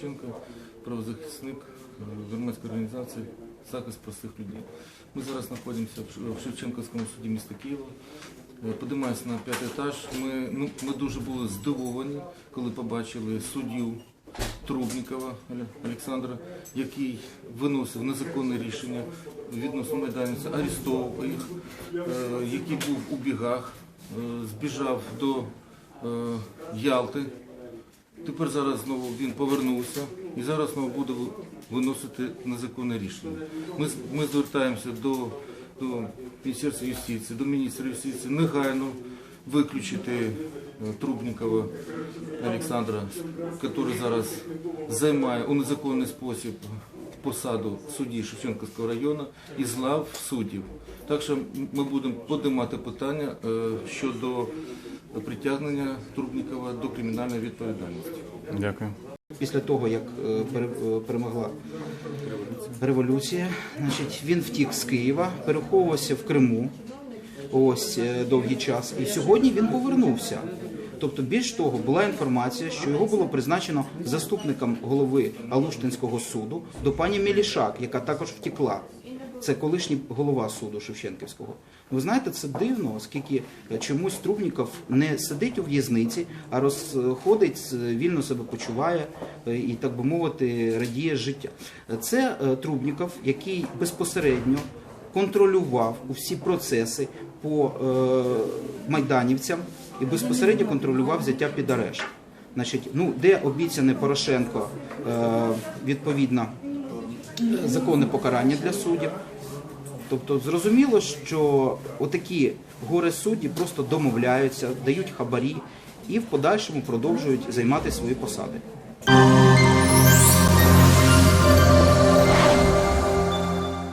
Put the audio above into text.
Шевченко, правозахисник е, громадської організації захист простих людей. Ми зараз знаходимося в Шевченківському суді міста Києва. Е, Подимаємося на п'ятий етаж. Ми, ну, ми дуже були здивовані, коли побачили суддю Трубнікова Олександра, який виносив незаконне рішення відносно майданця, арестовував їх, е, який був у бігах, збіжав до Ялти. Тепер зараз знову він повернувся і зараз знову буде виносити незаконне рішення. Ми, ми звертаємося до, до Міністерства юстиції, до міністра юстиції негайно виключити е, Трубнікова Олександра, який зараз займає у незаконний спосіб посаду судді Шевченківського району із лав суддів. Так що ми будемо піднімати питання е, щодо притягнення Трубнікова до кримінальної відповідальності. Дякую. Після того, як е, е, перемогла революція, значить, він втік з Києва, переховувався в Криму ось е, довгий час. І сьогодні він повернувся. Тобто, більш того, була інформація, що його було призначено заступником голови Алуштинського суду до пані Мілішак, яка також втекла. Це колишній голова суду Шевченківського. Ви знаєте, це дивно, оскільки е, чомусь Трубніков не сидить у в'язниці, а розходить, е, вільно себе почуває е, і, так би мовити, радіє життя. Це Трубніков, який безпосередньо контролював усі процеси по майданівцям і безпосередньо контролював взяття під арешт. Значить, ну де обіцяне Порошенко відповідно законне покарання для суддів. Тобто зрозуміло, що отакі гори судді просто домовляються, дають хабарі і в подальшому продовжують займати свої посади.